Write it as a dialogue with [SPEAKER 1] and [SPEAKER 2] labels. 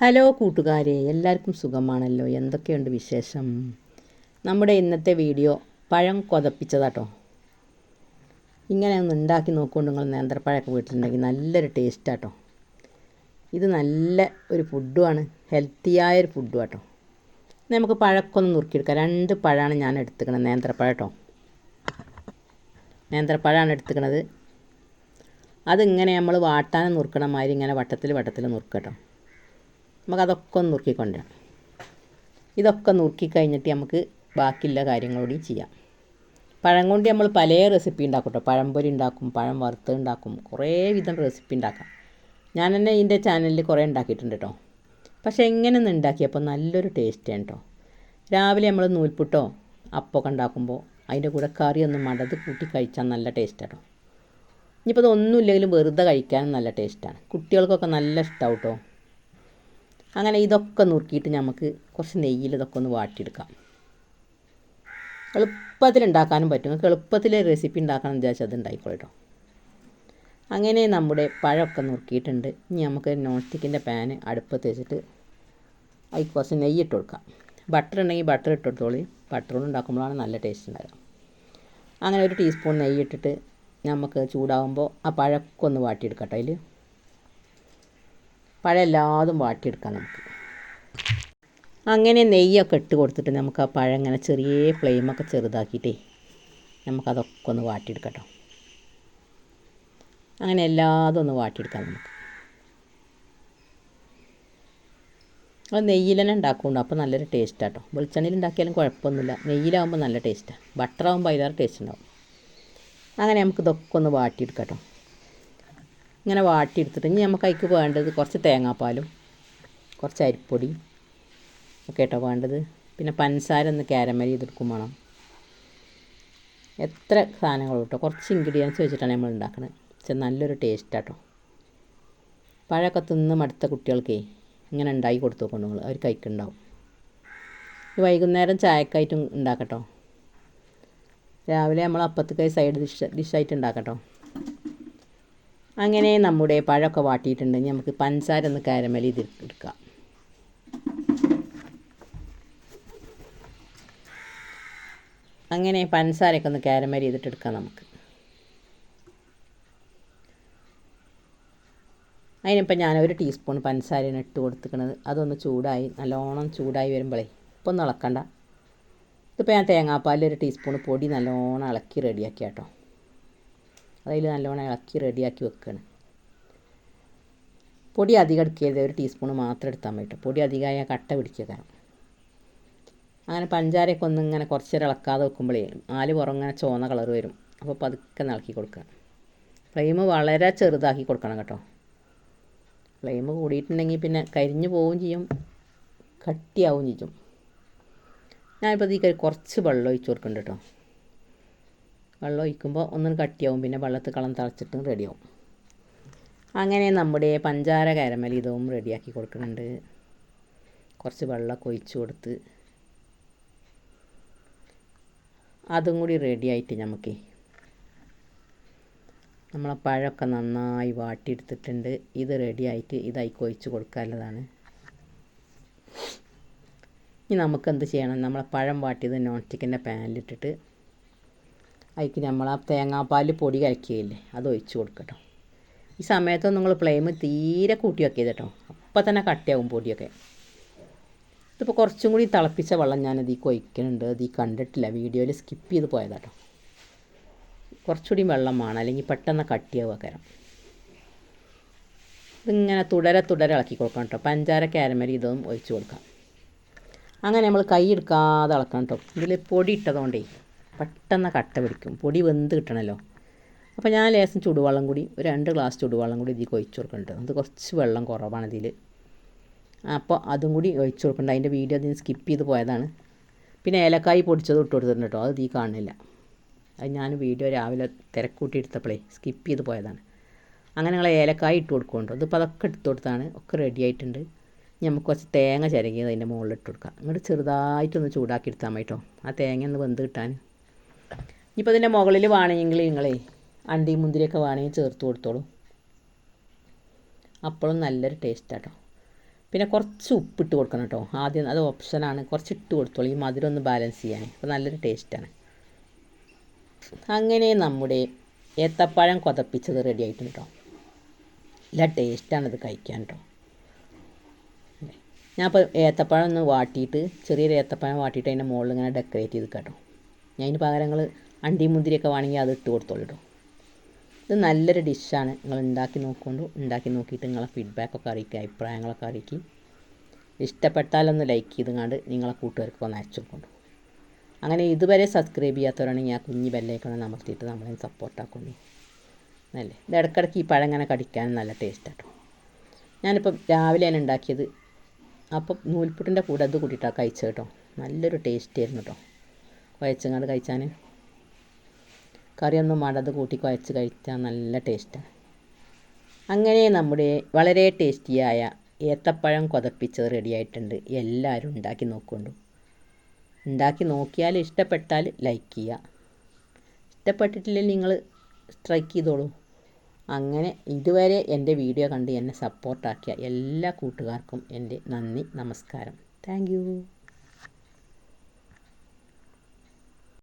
[SPEAKER 1] Hello കൂട്ടുകാരെ എല്ലാവർക്കും സുഖമാണല്ലോ? എന്തൊക്കെയുണ്ട് വിശേഷം? നമ്മുടെ ഇന്നത്തെ വീഡിയോ പഴം കൊതപ്പിച്ചതാട്ടോ. ഇങ്ങനെ ഒന്ന് ഉണ്ടാക്കി നോക്കുകൊണ്ട് നിങ്ങൾ നേന്ത്രപ്പഴമൊക്കെ വീട്ടിലുണ്ടെങ്കിൽ നല്ലൊരു ടേസ്റ്റാട്ടോ. ഇത് നല്ല ഒരു ഫുഡുമാണ് ഹെൽത്തിയായൊരു ഫുഡും ആട്ടോ നമുക്ക് പഴക്കൊന്ന് നുറുക്കിയെടുക്കാം. രണ്ട് പഴമാണ് ഞാൻ എടുത്തുക്കണത് നേന്ത്രപ്പഴം കേട്ടോ നേന്ത്രപ്പഴമാണ് എടുത്തുക്കണത് അതിങ്ങനെ നമ്മൾ വാട്ടാൻ നുറുക്കണ മാതിരി ഇങ്ങനെ വട്ടത്തിൽ വട്ടത്തിൽ നുറുക്കട്ടോ. നമുക്കതൊക്കെ ഒന്ന് നുറുക്കിക്കൊണ്ടുവരാം ഇതൊക്കെ നുറുക്കി കഴിഞ്ഞിട്ട് നമുക്ക് ബാക്കിയുള്ള കാര്യങ്ങളൂടി ചെയ്യാം. പഴം കൊണ്ട് നമ്മൾ പല റെസിപ്പി ഉണ്ടാക്കും കേട്ടോ പഴംപൊരി ഉണ്ടാക്കും പഴം വറുത്ത് ഉണ്ടാക്കും കുറേ വിധം റെസിപ്പി ഉണ്ടാക്കാം. ഞാൻ തന്നെ ഇതിന്റെ ചാനലിൽ കുറേ ഉണ്ടാക്കിയിട്ടുണ്ട് കേട്ടോ പക്ഷേ എങ്ങനെ ഒന്ന് ഉണ്ടാക്കിയപ്പോൾ നല്ലൊരു ടേസ്റ്റാണ് കേട്ടോ രാവിലെ നമ്മൾ നൂൽപുട്ടോ അപ്പമൊക്കെ ഉണ്ടാക്കുമ്പോൾ അതിന്റെ കൂടെ കറി ഒന്ന് മടത് കൂട്ടി കഴിച്ചാൽ നല്ല ടേസ്റ്റ് കേട്ടോ ഇനിയിപ്പോൾ ഇതൊന്നുമില്ലെങ്കിലും വെറുതെ കഴിക്കാനും നല്ല ടേസ്റ്റാണ് കുട്ടികൾക്കൊക്കെ നല്ല ഇഷ്ടമാവും കേട്ടോ അങ്ങനെ ഇതൊക്കെ നുറുക്കിയിട്ട് നമുക്ക് കുറച്ച് നെയ്യിൽ ഇതൊക്കെ ഒന്ന് വാട്ടിയെടുക്കാം. എളുപ്പത്തിൽ ഉണ്ടാക്കാനും പറ്റും. നിങ്ങൾക്ക് എളുപ്പത്തിൽ റെസിപ്പി ഉണ്ടാക്കണം എന്ന് വിചാരിച്ചാൽ അത് ഉണ്ടായിക്കോളൂ അങ്ങനെ നമ്മുടെ പഴമൊക്കെ നുറുക്കിയിട്ടുണ്ട്. ഇനി നമുക്ക് നോൺ സ്റ്റിക്കിന്റെ പാന് അടുപ്പത്ത് വെച്ചിട്ട് അതിൽ കുറച്ച് നെയ്യ് ഇട്ട് കൊടുക്കാം. ബട്ടർ ഉണ്ടെങ്കിൽ ബട്ടർ ഇട്ട് കൊടുത്തോളി. ബട്ടർ കൊണ്ട് ഉണ്ടാക്കുമ്പോഴാണ് നല്ല ടേസ്റ്റ് ഉണ്ടാകുക അങ്ങനെ ഒരു ടീസ്പൂൺ നെയ്യ് ഇട്ടിട്ട് നമുക്ക് ചൂടാകുമ്പോൾ ആ പഴമൊക്കെ ഒന്ന് കേട്ടോ അതിൽ പഴം എല്ലാതും വാട്ടിയെടുക്കാം നമുക്ക്. അങ്ങനെ നെയ്യൊക്കെ ഇട്ട് കൊടുത്തിട്ട് നമുക്ക് ആ പഴം ഇങ്ങനെ ചെറിയ ഫ്ലെയിമൊക്കെ ചെറുതാക്കിയിട്ടേ നമുക്കതൊക്കെ ഒന്ന് വാട്ടിയെടുക്കട്ടോ. അങ്ങനെ എല്ലാതും ഒന്ന് വാട്ടിയെടുക്കാം നമുക്ക്. അത് നെയ്യിൽ തന്നെ ഉണ്ടാക്കുന്നുണ്ട്. അപ്പോൾ നല്ലൊരു ടേസ്റ്റ് ആട്ടോ. വെളിച്ചെണ്ണയിൽ ഉണ്ടാക്കിയാലും കുഴപ്പമൊന്നുമില്ല. നെയ്യിലാവുമ്പോൾ നല്ല ടേസ്റ്റാണ് ബട്ടറാകുമ്പോൾ അതിലേറെ ടേസ്റ്റ് ഉണ്ടാവും. അങ്ങനെ നമുക്ക് ഇതൊക്കെ ഒന്ന് വാട്ടിയെടുക്കട്ടോ. ഇങ്ങനെ വാട്ടിയെടുത്തിട്ട് ഇനി നമുക്ക് അതിക്ക് വേണ്ടത് കുറച്ച് തേങ്ങാപ്പാലും കുറച്ച് അരിപ്പൊടി ഒക്കെ കേട്ടോ വേണ്ടത്. പിന്നെ പഞ്ചസാര ഒന്ന് കാരമൽ ചെയ്തെടുക്കും വേണം. എത്ര സാധനങ്ങളും കേട്ടോ. കുറച്ച് ഇൻഗ്രീഡിയൻസ് വെച്ചിട്ടാണ് നമ്മൾ ഉണ്ടാക്കുന്നത് പക്ഷെ നല്ലൊരു ടേസ്റ്റാട്ടോ പഴമൊക്കെ തിന്ന് മടുത്ത കുട്ടികൾക്കേ ഇങ്ങനെ ഉണ്ടാക്കി കൊടുത്തു നോക്കണം നിങ്ങൾ. അവർ കഴിക്കുന്നുണ്ടാവും വൈകുന്നേരം ചായക്കായിട്ടും ഉണ്ടാക്കട്ടോ. രാവിലെ നമ്മൾ അപ്പത്തേക്കായി സൈഡ് ഡിഷ് ഡിഷായിട്ട് ഉണ്ടാക്കട്ടോ. അങ്ങനെ നമ്മുടെ പഴമൊക്കെ വാട്ടിയിട്ടുണ്ടെങ്കിൽ നമുക്ക് പഞ്ചസാര ഒന്ന് കാരമൽ എടുക്കാം. അങ്ങനെ പഞ്ചസാരയൊക്കെ ഒന്ന് കാരമൽ ചെയ്തിട്ടെടുക്കാം നമുക്ക്. അതിനിപ്പോൾ ഞാൻ ഒരു ടീസ്പൂൺ പഞ്ചസാരയാണ് ഇട്ട് കൊടുത്തിക്കണത് അതൊന്ന് ചൂടായി നല്ലോണം ചൂടായി വരുമ്പോഴേ ഒന്ന് ഇളക്കണ്ട ഇതിപ്പോൾ ഞാൻ തേങ്ങാപ്പാലിൽ ഒരു ടീസ്പൂൺ പൊടി നല്ലോണം ഇളക്കി റെഡിയാക്കി കേട്ടോ അതിൽ നല്ലോണം ഇളക്കി റെഡിയാക്കി വെക്കുകയാണ് പൊടി അധികം എടുക്കരുത്. ഒരു ടീസ്പൂൺ മാത്രം എടുത്താൽ മതി പൊടി അധികമായ കട്ട പിടിക്കുക കാരണം അങ്ങനെ പഞ്ചാരയൊക്കെ ഒന്ന് ഇങ്ങനെ കുറച്ച് നേരം ഇളക്കാതെ വെക്കുമ്പോഴേ നാല് പുറം ഇങ്ങനെ ചുവന്ന കളർ വരും. അപ്പോൾ പതുക്കെ ഇളക്കി കൊടുക്കുക. ഫ്ലെയിം വളരെ ചെറുതാക്കി കൊടുക്കണം കേട്ടോ. ഫ്ലെയിം കൂടിയിട്ടുണ്ടെങ്കിൽ പിന്നെ കരിഞ്ഞു പോവുകയും ചെയ്യും. കട്ടിയാവും ചെയ്യും. ഞാനിപ്പോൾ ഇതിൽ കുറച്ച് വെള്ളം ഒഴിച്ച് കൊടുക്കുന്നുണ്ട് കേട്ടോ വെള്ളം ഒഴിക്കുമ്പോൾ ഒന്നും കട്ടിയാവും. പിന്നെ വെള്ളത്തിൽ കളം തിളച്ചിട്ടും റെഡിയാവും. അങ്ങനെ നമ്മുടെ പഞ്ചാര കാരമൽ ഇതും റെഡിയാക്കി കൊടുക്കുന്നുണ്ട്. കുറച്ച് വെള്ളമൊക്കെ ഒഴിച്ചു കൊടുത്ത് അതും കൂടി റെഡിയായിട്ട് നമുക്ക് നമ്മളെ പഴമൊക്കെ നന്നായി വാട്ടിയെടുത്തിട്ടുണ്ട്. ഇത് റെഡിയായിട്ട് ഇതായി കൊഴിച്ച് കൊടുക്കാനുള്ളതാണ്. ഇനി നമുക്ക് എന്ത് ചെയ്യണം? നമ്മളെ പഴം വാട്ടിയത് നോൺ സ്റ്റിക്കിന്റെ പാനിലിട്ടിട്ട് അതിക്ക് നമ്മൾ ആ തേങ്ങാപ്പാൽ പൊടി കലക്കിയില്ലേ അത് ഒഴിച്ച് കൊടുക്കട്ടോ. ഈ സമയത്തൊന്നും നിങ്ങൾ ഫ്ലെയിം തീരെ കൂട്ടി വെക്കിയത് കേട്ടോ അപ്പം തന്നെ കട്ടിയാവും പൊടിയൊക്കെ. ഇതിപ്പോൾ കുറച്ചും കൂടി തിളപ്പിച്ച വെള്ളം ഞാൻ ഈ കൊയ്ക്കുന്നുണ്ട് അത് ഈ കണ്ടിട്ടില്ല വീഡിയോയിൽ സ്കിപ്പ് ചെയ്ത് പോയതാട്ടോ. കുറച്ചുകൂടി വെള്ളം വേണം അല്ലെങ്കിൽ പെട്ടെന്ന് കട്ടിയാവുക കരം. ഇതിങ്ങനെ തുടരെ തുടരെ ഇളക്കി കൊടുക്കണം കേട്ടോ. പഞ്ചാര കാരമരി ഇതൊന്നും ഒഴിച്ച് കൊടുക്കാം. അങ്ങനെ നമ്മൾ കൈ എടുക്കാതെ ഇളക്കണം കേട്ടോ. ഇതിൽ പൊടി ഇട്ടതുകൊണ്ടേ പെട്ടെന്ന് കട്ട പിടിക്കും. പൊടി വെന്ത് കിട്ടണമല്ലോ അപ്പോൾ ഞാൻ ലേശം ചൂടുവെള്ളം കൂടി ഒരു രണ്ട് ഗ്ലാസ് ചൂടുവെള്ളം കൂടി ഇതിൽ ഒഴിച്ചു കൊടുക്കുന്നുണ്ട് അത് കുറച്ച് വെള്ളം കുറവാണ് ഇതിൽ അപ്പോൾ അതും കൂടി ഒഴിച്ചു കൊടുക്കുന്നുണ്ട് അതിന്റെ വീഡിയോ അതിന് സ്കിപ്പ് ചെയ്ത് പോയതാണ്. പിന്നെ ഏലക്കായി പൊടിച്ചത് ഇട്ട് കൊടുത്തിട്ടുണ്ട് കേട്ടോ. അത് ഈ കാണുന്നില്ല അത് ഞാൻ വീഡിയോ രാവിലെ തിരക്കൂട്ടി എടുത്തപ്പോഴേ സ്കിപ്പ് ചെയ്ത് പോയതാണ്. അങ്ങനെ ഞങ്ങൾ ഏലക്കായി ഇട്ട് കൊടുക്കുന്നുണ്ട് അതിപ്പോൾ അതൊക്കെ എടുത്ത് കൊടുത്താണ്. ഒക്കെ റെഡി ആയിട്ടുണ്ട്. നമുക്ക് കുറച്ച് തേങ്ങ ചിരകിയത് അതിന്റെ മുകളിൽ ഇട്ട് കൊടുക്കാം. ഇങ്ങോട്ട് ചെറുതായിട്ടൊന്ന് ചൂടാക്കി എടുത്താൽ മതി കേട്ടോ. ആ തേങ്ങ ഒന്ന് വെന്ത് കിട്ടാൻ. ഇനിയിപ്പോൾ ഇതിന്റെ മുകളിൽ വേണമെങ്കിൽ നിങ്ങളേ അണ്ടി മുന്തിരിയൊക്കെ വേണമെങ്കിൽ ചേർത്ത് കൊടുത്തോളൂ. അപ്പോഴും നല്ലൊരു ടേസ്റ്റ് കേട്ടോ പിന്നെ കുറച്ച് ഉപ്പിട്ട് കൊടുക്കണം കേട്ടോ. ആദ്യം അത് ഓപ്ഷനാണ് കുറച്ച് ഇട്ട് കൊടുത്തോളൂ. ഈ മധുരം ഒന്ന് ബാലൻസ് ചെയ്യാൻ. അപ്പോൾ നല്ലൊരു ടേസ്റ്റാണ് അങ്ങനെ നമ്മുടെ ഏത്തപ്പഴം കൊതപ്പിച്ചത് റെഡി ആയിട്ടുണ്ട് കേട്ടോ. നല്ല ടേസ്റ്റാണത് കഴിക്കാൻ കേട്ടോ. ഞാനിപ്പോൾ ഏത്തപ്പഴം ഒന്ന് വാട്ടിയിട്ട് ചെറിയൊരു ഏത്തപ്പഴം വാട്ടിയിട്ട് അതിന്റെ മുകളിൽ ഇങ്ങനെ ഡെക്കറേറ്റ് ചെയ്ത് കേട്ടോ ഞാൻ അതിന് പകരം നിങ്ങൾ അണ്ടി മുന്തിരിയൊക്കെ വേണമെങ്കിൽ അത് ഇട്ട് കൊടുത്തോളൂ കേട്ടോ ഇത് നല്ലൊരു ഡിഷാണ്. നിങ്ങൾ ഉണ്ടാക്കി നോക്കുകൊണ്ട് ഉണ്ടാക്കി നോക്കിയിട്ട് നിങ്ങളെ ഫീഡ്ബാക്കൊക്കെ അറിയിക്കുക അഭിപ്രായങ്ങളൊക്കെ അറിയിക്കുക ഇഷ്ടപ്പെട്ടാലൊന്ന് ലൈക്ക് ചെയ്ത് കണ്ട് നിങ്ങളെ കൂട്ടുകാർക്ക് ഒന്ന് അയച്ചു കൊണ്ടു അങ്ങനെ ഇതുവരെ സബ്സ്ക്രൈബ് ചെയ്യാത്തവരാണെങ്കിൽ ആ കുഞ്ഞ് ബെല്ലൈക്കണം അമർത്തിയിട്ട് നമ്മളെ സപ്പോർട്ടാക്കുന്നു അല്ലേ? ഇത് ഇടയ്ക്കിടയ്ക്ക് ഈ പഴം ഇങ്ങനെ കടിക്കാനും നല്ല ടേസ്റ്റ് കേട്ടോ ഞാനിപ്പം തന്നെ ഉണ്ടാക്കിയത് അപ്പം നൂൽപുട്ടിന്റെ കൂടെ അത് കൂട്ടിയിട്ടാണ് കഴിച്ചത് കേട്ടോ. നല്ലൊരു ടേസ്റ്റ് ആയിരുന്നു കേട്ടോ. കുഴച്ചങ്ങാണ്ട് കഴിച്ചാൽ കറിയൊന്നും അത് കൂട്ടി കുഴച്ച് കഴിച്ചാൽ നല്ല ടേസ്റ്റാണ് അങ്ങനെ നമ്മുടെ വളരെ ടേസ്റ്റിയായ ഏത്തപ്പഴം കൊതപ്പിച്ചത് റെഡിയായിട്ടുണ്ട് എല്ലാവരും ഉണ്ടാക്കി നോക്കുന്നുണ്ട്. ഉണ്ടാക്കി നോക്കിയാൽ ഇഷ്ടപ്പെട്ടാൽ ലൈക്ക് ചെയ്യുക. ഇഷ്ടപ്പെട്ടിട്ടില്ലെങ്കിൽ നിങ്ങൾ സ്ട്രൈക്ക് ചെയ്തോളൂ. അങ്ങനെ ഇതുവരെ എന്റെ വീഡിയോ കണ്ട് എന്നെ സപ്പോർട്ടാക്കിയ എല്ലാ കൂട്ടുകാർക്കും എന്റെ നന്ദി നമസ്കാരം. താങ്ക്